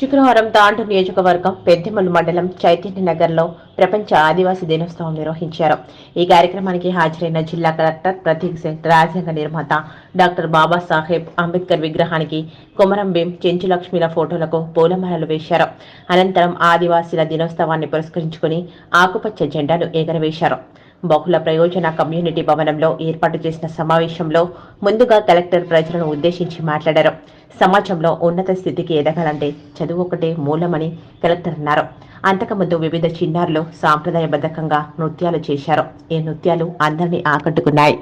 శుక్రవారం దాండు నియోజకవర్గం పెద్దమల్లు మండలం చైతన్య నగర్లో ప్రపంచ ఆదివాసీ దినోత్సవం నిర్వహించారు. ఈ కార్యక్రమానికి హాజరైన జిల్లా కలెక్టర్ ప్రతీక్ సింగ్ రాజ్యాంగ నిర్మాత డాక్టర్ బాబాసాహెబ్ అంబేద్కర్ విగ్రహానికి కొమరం భీం చెంచులక్ష్మిల ఫోటోలకు పూలమాలలు వేశారు. అనంతరం ఆదివాసీల దినోత్సవాన్ని పురస్కరించుకుని ఆకుపచ్చ జెండాను ఎగరవేశారు. బహుళ ప్రయోజన కమ్యూనిటీ భవనంలో ఏర్పాటు చేసిన సమావేశంలో ముందుగా కలెక్టర్ ప్రజలను ఉద్దేశించి మాట్లాడారు. సమాజంలో ఉన్నత స్థితికి ఎదగాలంటే చదువు ఒకటే మూలమని కలెక్టర్ అన్నారు. అంతకుముందు వివిధ చిన్నారులు సాంప్రదాయబద్ధకంగా నృత్యాలు చేశారు. ఈ నృత్యాలు అందరినీ ఆకట్టుకున్నాయి.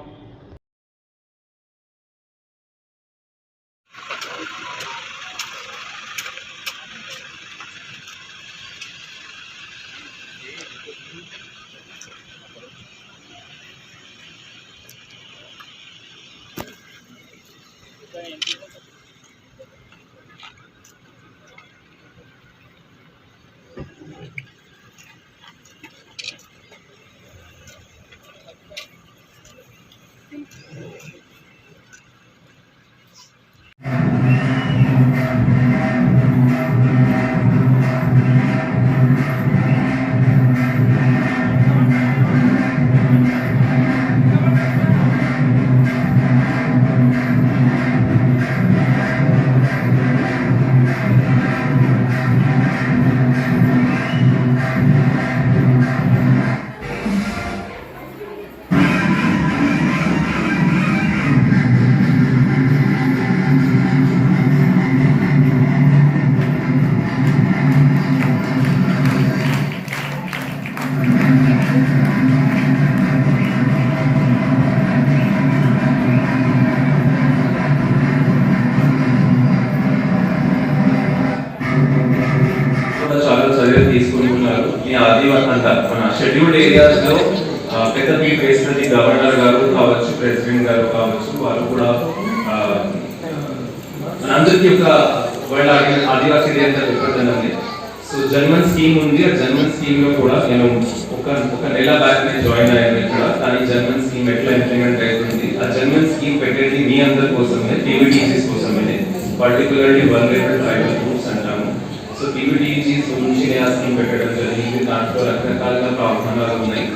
ఆదివాసి అంతా. మన షెడ్యూల్డ్ ఏరియాస్లో ఆ, పెద్ద పీట వేసినది గవర్నర్ గారు కావచ్చు ప్రెసిడెంట్ గారు కావచ్చు వాళ్ళు కూడా ఆ, మనందరికీ ఒక వాళ్ళ ఆదివాసీ డే అంతా చెప్పదండి సో జన్మన్ స్కీమ్ ఉంది. ఆ జన్మన్ స్కీమ్లో కూడా నేను ఒక ఒక నెల బ్యాక్ నేను జాయిన్ అయ్యాను ఇక్కడ. కానీ జన్మన్ స్కీమ్ ఎట్లా ఇంప్లిమెంట్ అవుతుంది? ఆ జన్మన్ స్కీమ్ పెట్టేది మీ అందరి కోసమే టీవీటీసీస్ కోసమే పర్టికులర్లీ వల్నరబుల్ ట్రైబల్ గ్రూప్స్ అంటాము సో పీవీటీజీస్ గురించి స్కీమ్ పెట్టడం జరిగింది. దాంట్లో రకరకాలుగా ప్రాబ్లమ్లు ఉన్నాయి.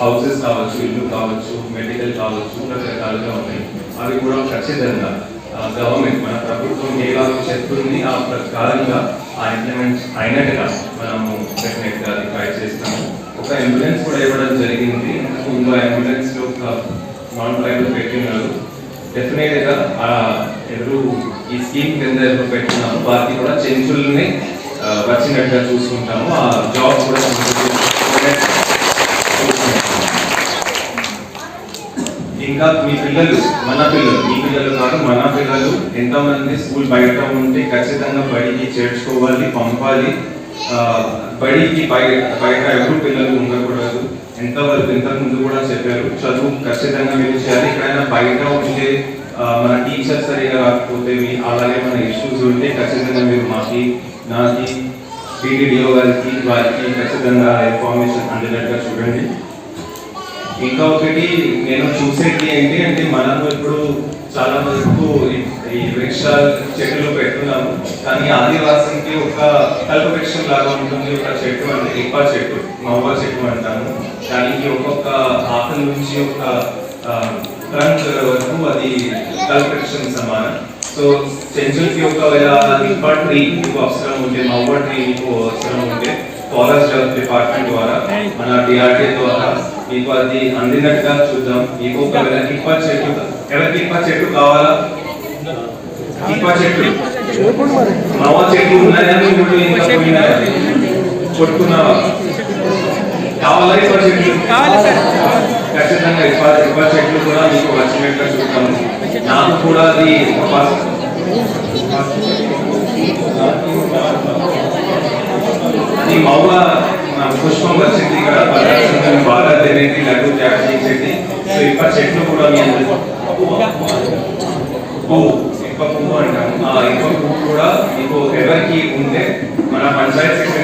హౌసెస్ కావచ్చు ఇల్లు కావచ్చు మెడికల్ కావచ్చు రకరకాలుగా ఉన్నాయి. అవి కూడా ఖచ్చితంగా గవర్నమెంట్ మన ప్రభుత్వం ఏలా చెప్తుంది. ఆ ప్రకారంగా ఆ ఇంప్లిమెంట్ అయినట్టుగా మనము డెఫినెట్గా అది ట్రై చేస్తాము. ఒక అంబులెన్స్ కూడా ఇవ్వడం జరిగింది. ఇంకో అంబులెన్స్ యొక్క ఒక నాన్ పెట్టినారు డెఫినెట్గా ఆ ఎవరు ఈ స్కీమ్ కింద పెట్టినాము వారికి కూడా చెంచుల్ని వచ్చినట్టుగా చూసుకుంటాము. ఆ జాబ్ కూడా ఇంకా మీ పిల్లలు మన పిల్లలు మీ పిల్లలు కాదు మన పిల్లలు ఎంతమంది స్కూల్ బయట ఉంటే ఖచ్చితంగా బడికి చేర్చుకోవాలి పంపాలి. బడికి బయట బయట ఎవరు పిల్లలు ఉండకూడదు. ఎంతవరకు ఇంతకుముందు కూడా చెప్పారు చదువు ఖచ్చితంగా మీరు చేయాలి ఎక్కడైనా బయట ఉంటే మన టీచర్ సరిగా రాకపోతే మీ- అలాగే మన ఇష్యూస్ ఉంటే ఖచ్చితంగా మీరు మాకి నాకి టీడీడీఓ గారికి వారికి ఖచ్చితంగా ఇన్ఫర్మేషన్ అందినట్టుగా చూడండి. ఇంకా ఒకటి నేను చూసేది ఏంటి అంటే మనం ఇప్పుడు చాలా వరకు ఈ- ఈ వృక్ష చెట్లు పెట్టున్నాము. కానీ ఆదివాసీకి ఒక కల్ప వృక్షం లాగా ఉంటుంది. ఒక చెట్టు అంటే ఇప్ప చెట్టు మవ్వ చెట్టు అంటాము. దానికి ఒక్కొక్క ఆకుల నుంచి ఒక ట్రంక్ వరకు అది కల్ప వృక్షం సమానం సో చెంచులకి ఒకవేళ ఇప్ప ట్రీ మీకు అవసరం ఉంటే మవ్వ ట్రీ మీకు అవసరం ఉంటే ఫారెస్ట్ డిపార్ట్మెంట్ ద్వారా మన డిఆర్టీ ద్వారా మీకు అది అందినట్టుగా చూద్దాం. మీకు ఒకవేళ ఇప్ప చెట్టు ఎవరికి ఇప్ప చెట్టు కావాలా? ఇప్ప చెట్టు. మవ చెట్టు ఉన్నాయా? కొట్టుకున్నావా కావాలా? చెట్లు ఖచ్చితంగా ఇప్ప చెట్లు కూడా మీకు వచ్చినట్టుగా చూద్దాము నాకు కూడా అది అది ఆ, పుష్పం వచ్చింది ఇక్కడ బాగా తినేది లడ్డు తయారు చేసేది. సో ఇప్ప చెట్లు కూడా మీ పువ్వు. ఇప్ప పువ్వు అంటాము ఆ ఇప్ప పువ్వు కూడా మీకు ఎవరికి ఉంటే మన పంచాయత్ సెక్రటరీ